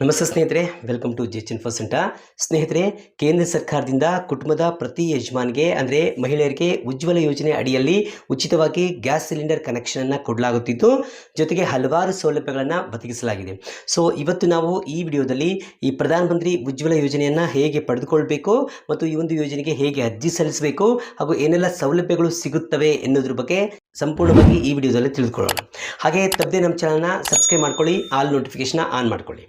ನಮಸ್ತೆ ಸ್ನೇಹಿತರೆ welcome to ಜೆಚ್ info centre ಸ್ನೇಹಿತರೆ, ಕೇಂದ್ರ ಸರ್ಕಾರದಿಂದ ಕುಟುಂಬದ ಪ್ರತಿ ಯಜಮಾನ್ಗೆ, ಅಂದರೆ ಮಹಿಳೆಯರಿಗೆ ಉಜ್ವಲ ಯೋಜನೆ ಅಡಿಯಲ್ಲಿ ಉಚಿತವಾಗಿ ಗ್ಯಾಸ್ ಸಿಲಿಂಡರ್ ಕನೆಕ್ಷನನ್ನು ಕೊಡಲಾಗುತ್ತಿದ್ದು, ಜೊತೆಗೆ ಹಲವಾರು ಸೌಲಭ್ಯಗಳನ್ನು ಒದಗಿಸಲಾಗಿದೆ. ಸೊ ಇವತ್ತು ನಾವು ಈ ವಿಡಿಯೋದಲ್ಲಿ ಈ ಪ್ರಧಾನಮಂತ್ರಿ ಉಜ್ವಲ ಯೋಜನೆಯನ್ನು ಹೇಗೆ ಪಡೆದುಕೊಳ್ಬೇಕು ಮತ್ತು ಈ ಒಂದು ಯೋಜನೆಗೆ ಹೇಗೆ ಅರ್ಜಿ ಸಲ್ಲಿಸಬೇಕು ಹಾಗೂ ಏನೆಲ್ಲ ಸೌಲಭ್ಯಗಳು ಸಿಗುತ್ತವೆ ಎನ್ನುವುದ್ರ ಬಗ್ಗೆ ಸಂಪೂರ್ಣವಾಗಿ ಈ ವಿಡಿಯೋದಲ್ಲಿ ತಿಳಿದುಕೊಳ್ಳೋಣ. ಹಾಗೆ ತಪ್ಪದೆ ನಮ್ಮ ಚಾನಲ್ನ ಸಬ್ಸ್ಕ್ರೈಬ್ ಮಾಡ್ಕೊಳ್ಳಿ ಆಲ್ ನೋಟಿಫಿಕೇಶನ್ ಆನ್ ಮಾಡ್ಕೊಳ್ಳಿ.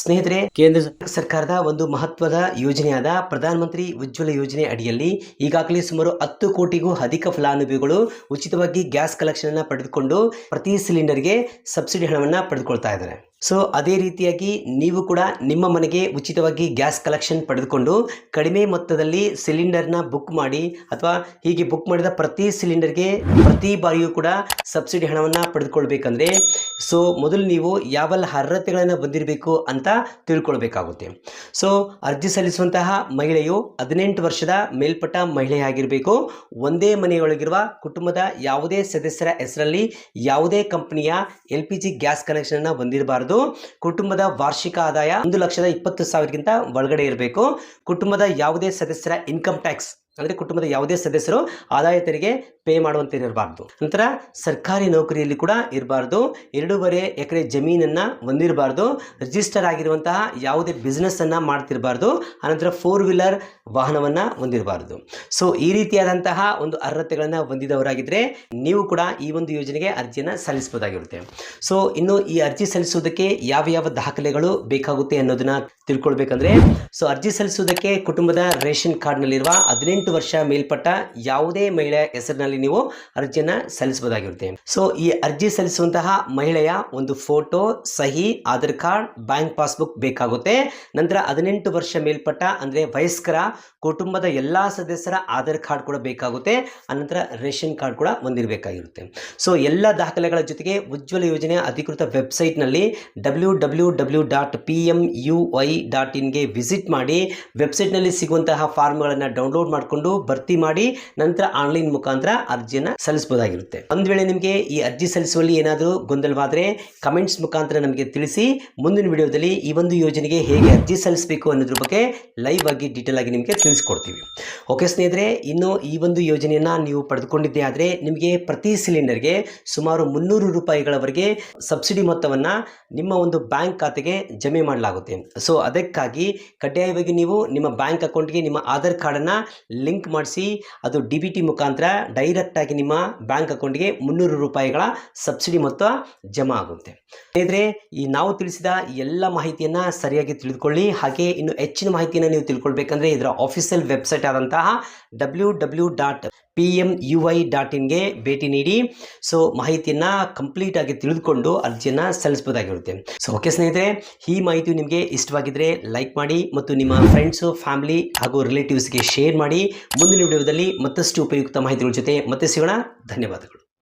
ಸ್ನೇಹಿತರೆ ಕೇಂದ್ರ ಸರ್ಕಾರದ ಒಂದು ಮಹತ್ವದ ಯೋಜನೆಯಾದ ಪ್ರಧಾನಮಂತ್ರಿ ಉಜ್ವಲ ಯೋಜನೆ ಅಡಿಯಲ್ಲಿ ಈಗಾಗಲೇ ಸುಮಾರು ಹತ್ತು ಕೋಟಿಗೂ ಅಧಿಕ ಫಲಾನುಭವಿಗಳು ಉಚಿತವಾಗಿ ಗ್ಯಾಸ್ ಕಲೆಕ್ಷನ್ ಅನ್ನ ಪಡೆದುಕೊಂಡು ಪ್ರತಿ ಸಿಲಿಂಡರ್ಗೆ ಸಬ್ಸಿಡಿ ಹಣವನ್ನು ಪಡೆದುಕೊಳ್ತಾ ಇದ್ದಾರೆ. ಸೊ ಅದೇ ರೀತಿಯಾಗಿ ನೀವು ಕೂಡ ನಿಮ್ಮ ಮನೆಗೆ ಉಚಿತವಾಗಿ ಗ್ಯಾಸ್ ಕಲೆಕ್ಷನ್ ಪಡೆದುಕೊಂಡು ಕಡಿಮೆ ಮೊತ್ತದಲ್ಲಿ ಸಿಲಿಂಡರ್ನ ಬುಕ್ ಮಾಡಿ ಅಥವಾ ಹೀಗೆ ಬುಕ್ ಮಾಡಿದ ಪ್ರತಿ ಸಿಲಿಂಡರ್ಗೆ ಪ್ರತಿ ಬಾರಿಯೂ ಕೂಡ ಸಬ್ಸಿಡಿ ಹಣವನ್ನು ಪಡೆದುಕೊಳ್ಬೇಕಂದ್ರೆ ಸೊ ಮೊದಲು ನೀವು ಯಾವೆಲ್ಲ ಅರ್ಹತೆಗಳನ್ನು ಬಂದಿರಬೇಕು ಅಂತ ತಿಳ್ಕೊಳ್ಬೇಕಾಗುತ್ತೆ. ಸೊ ಅರ್ಜಿ ಸಲ್ಲಿಸುವಂತಹ ಮಹಿಳೆಯು ಹದಿನೆಂಟು ವರ್ಷದ ಮೇಲ್ಪಟ್ಟ ಮಹಿಳೆಯಾಗಿರಬೇಕು ಒಂದೇ ಮನೆಯೊಳಗಿರುವ ಕುಟುಂಬದ ಯಾವುದೇ ಸದಸ್ಯರ ಹೆಸರಲ್ಲಿ ಯಾವುದೇ ಕಂಪನಿಯ L P G gas connection ಹೊಂದಿರಬಾರದು. ಕುಟುಂಬದ ವಾರ್ಷಿಕ ಆದಾಯ ಒಂದು ಲಕ್ಷದ ಇಪ್ಪತ್ತು ಸಾವಿರಕ್ಕಿಂತ ಒಳಗಡೆ ಇರಬೇಕು. ಕುಟುಂಬದ ಯಾವುದೇ ಸದಸ್ಯರ ಇನ್ಕಮ್ ಟ್ಯಾಕ್ಸ್ ಅಂದರೆ ಕುಟುಂಬದ ಯಾವುದೇ ಸದಸ್ಯರು ಆದಾಯ ತೆರಿಗೆ ಪೇ ಮಾಡುವಂತೆ ಇರಬಾರ್ದು. ನಂತರ ಸರ್ಕಾರಿ ನೌಕರಿಯಲ್ಲಿ ಕೂಡ ಇರಬಾರ್ದು. ಎರಡೂವರೆ ಎಕರೆ ಜಮೀನನ್ನು ಹೊಂದಿರಬಾರ್ದು. ರಿಜಿಸ್ಟರ್ ಆಗಿರುವಂತಹ ಯಾವುದೇ ಬಿಸ್ನೆಸ್ಸನ್ನು ಮಾಡ್ತಿರಬಾರ್ದು. ಆನಂತರ ಫೋರ್ ವೀಲರ್ ವಾಹನವನ್ನು ಹೊಂದಿರಬಾರ್ದು. ಸೊ ಈ ರೀತಿಯಾದಂತಹ ಒಂದು ಅರ್ಹತೆಗಳನ್ನು ಹೊಂದಿದವರಾಗಿದ್ದರೆ ನೀವು ಕೂಡ ಈ ಒಂದು ಯೋಜನೆಗೆ ಅರ್ಜಿಯನ್ನು ಸಲ್ಲಿಸಬಹುದಾಗಿರುತ್ತೆ. ಸೊ ಇನ್ನು ಈ ಅರ್ಜಿ ಸಲ್ಲಿಸುವುದಕ್ಕೆ ಯಾವ ಯಾವ ದಾಖಲೆಗಳು ಬೇಕಾಗುತ್ತೆ ಅನ್ನೋದನ್ನ ತಿಳ್ಕೊಳ್ಬೇಕಂದ್ರೆ ಸೊ ಅರ್ಜಿ ಸಲ್ಲಿಸುವುದಕ್ಕೆ ಕುಟುಂಬದ ರೇಷನ್ ಕಾರ್ಡ್ನಲ್ಲಿರುವ ಹದಿನೆಂಟು ವರ್ಷ ಮೇಲ್ಪಟ್ಟ ಯಾವುದೇ ಮಹಿಳೆಯ ಹೆಸರಿನಲ್ಲಿ ನೀವು ಅರ್ಜಿಯನ್ನ ಸಲ್ಲಿಸಬಹುದಾಗಿರುತ್ತೆ. ಸೊ ಈ ಅರ್ಜಿ ಸಲ್ಲಿಸುವಂತಹ ಮಹಿಳೆಯ ಒಂದು ಫೋಟೋ, ಸಹಿ, ಆಧಾರ್ ಕಾರ್ಡ್, ಬ್ಯಾಂಕ್ ಪಾಸ್ಬುಕ್ ಬೇಕಾಗುತ್ತೆ. ನಂತರ ಹದಿನೆಂಟು ವರ್ಷ ಮೇಲ್ಪಟ್ಟ ಅಂದ್ರೆ ವಯಸ್ಕರ, ಕುಟುಂಬದ ಎಲ್ಲಾ ಸದಸ್ಯರ ಆಧಾರ್ ಕಾರ್ಡ್ ಕೂಡ ಬೇಕಾಗುತ್ತೆ. ಅನಂತರ ರೇಷನ್ ಕಾರ್ಡ್ ಕೂಡ ಹೊಂದಿರಬೇಕಾಗಿರುತ್ತೆ. ಸೊ ಎಲ್ಲ ದಾಖಲೆಗಳ ಜೊತೆಗೆ ಉಜ್ವಲ ಯೋಜನೆ ಅಧಿಕೃತ ವೆಬ್ಸೈಟ್ನಲ್ಲಿ W W W dot P M U I dot ಇನ್ಗೆ visit ಮಾಡಿ ವೆಬ್ಸೈಟ್ನಲ್ಲಿ ಸಿಗುವಂತಹ ಫಾರ್ಮ್ಗಳನ್ನು ಡೌನ್ಲೋಡ್ ಮಾಡಿಕೊಂಡು ಭರ್ತಿ ಮಾಡಿ ನಂತರ ಆನ್ಲೈನ್ ಮುಖಾಂತರ ಅರ್ಜಿಯನ್ನು ಸಲ್ಲಿಸಬಹುದಾಗಿರುತ್ತೆ. ಒಂದು ವೇಳೆ ನಿಮಗೆ ಈ ಅರ್ಜಿ ಸಲ್ಲಿಸುವಲ್ಲಿ ಏನಾದರೂ ಗೊಂದಲವಾದರೆ ಕಮೆಂಟ್ಸ್ ಮುಖಾಂತರ ನಮಗೆ ತಿಳಿಸಿ, ಮುಂದಿನ ವಿಡಿಯೋದಲ್ಲಿ ಈ ಒಂದು ಯೋಜನೆಗೆ ಹೇಗೆ ಅರ್ಜಿ ಸಲ್ಲಿಸಬೇಕು ಅನ್ನೋದ್ರ ಬಗ್ಗೆ ಲೈವ್ ಆಗಿ ಡೀಟೇಲ್ ಆಗಿ ನಿಮಗೆ ತಿಳಿಸ್ಕೊಡ್ತೀವಿ. ಓಕೆ ಸ್ನೇಹಿತರೆ, ಇನ್ನು ಈ ಒಂದು ಯೋಜನೆಯನ್ನು ನೀವು ಪಡೆದುಕೊಂಡಿದ್ದೇ ಆದರೆ ನಿಮಗೆ ಪ್ರತಿ ಸಿಲಿಂಡರ್ಗೆ ಸುಮಾರು ಮುನ್ನೂರು ರೂಪಾಯಿಗಳವರೆಗೆ ಸಬ್ಸಿಡಿ ಮೊತ್ತವನ್ನು ನಿಮ್ಮ ಒಂದು ಬ್ಯಾಂಕ್ ಖಾತೆಗೆ ಜಮೆ ಮಾಡಲಾಗುತ್ತೆ. ಸೊ ಅದಕ್ಕಾಗಿ ಕಡ್ಡಾಯವಾಗಿ ನೀವು ನಿಮ್ಮ ಬ್ಯಾಂಕ್ ಅಕೌಂಟ್ಗೆ ನಿಮ್ಮ ಆಧಾರ್ ಕಾರ್ಡನ್ನು ಲಿಂಕ್ ಮಾಡಿಸಿ, ಅದು ಡಿ ಬಿ ಟಿ ಮುಖಾಂತರ ಡೈರೆಕ್ಟಾಗಿ ನಿಮ್ಮ ಬ್ಯಾಂಕ್ ಅಕೌಂಟ್ಗೆ ಮುನ್ನೂರು ರೂಪಾಯಿಗಳ ಸಬ್ಸಿಡಿ ಮೊತ್ತ ಜಮಾ ಆಗುತ್ತೆ. ಸ್ನೇಹಿತರೆ, ಈ ನಾವು ತಿಳಿಸಿದ ಎಲ್ಲ ಮಾಹಿತಿಯನ್ನು ಸರಿಯಾಗಿ ತಿಳಿದುಕೊಳ್ಳಿ. ಹಾಗೆ ಇನ್ನು ಹೆಚ್ಚಿನ ಮಾಹಿತಿಯನ್ನು ನೀವು ತಿಳ್ಕೊಳ್ಬೇಕಂದ್ರೆ ಇದರ ಆಫಿಷಿಯಲ್ ವೆಬ್ಸೈಟ್ ಆದಂತಹ W W dot P M U I dot ಇನ್ಗೆ ಭೇಟಿ ನೀಡಿ. ಸೊ ಮಾಹಿತಿಯನ್ನು ಕಂಪ್ಲೀಟ್ ಆಗಿ ತಿಳಿದುಕೊಂಡು ಅರ್ಜಿಯನ್ನು ಸಲ್ಲಿಸ್ಬೋದಾಗಿರುತ್ತೆ ಸೊ ಓಕೆ ಸ್ನೇಹಿತರೆ, ಈ ಮಾಹಿತಿ ನಿಮಗೆ ಇಷ್ಟವಾಗಿದ್ದರೆ ಲೈಕ್ ಮಾಡಿ ಮತ್ತು ನಿಮ್ಮ ಫ್ರೆಂಡ್ಸು ಫ್ಯಾಮಿಲಿ ಹಾಗೂ ರಿಲೇಟಿವ್ಸ್ಗೆ ಶೇರ್ ಮಾಡಿ. ಮುಂದಿನ ವಿಡಿಯೋದಲ್ಲಿ ಮತ್ತಷ್ಟು ಉಪಯುಕ್ತ ಮಾಹಿತಿಗಳ ಜೊತೆ ಮತ್ತೆ ಸಿಗೋಣ. ಧನ್ಯವಾದಗಳು.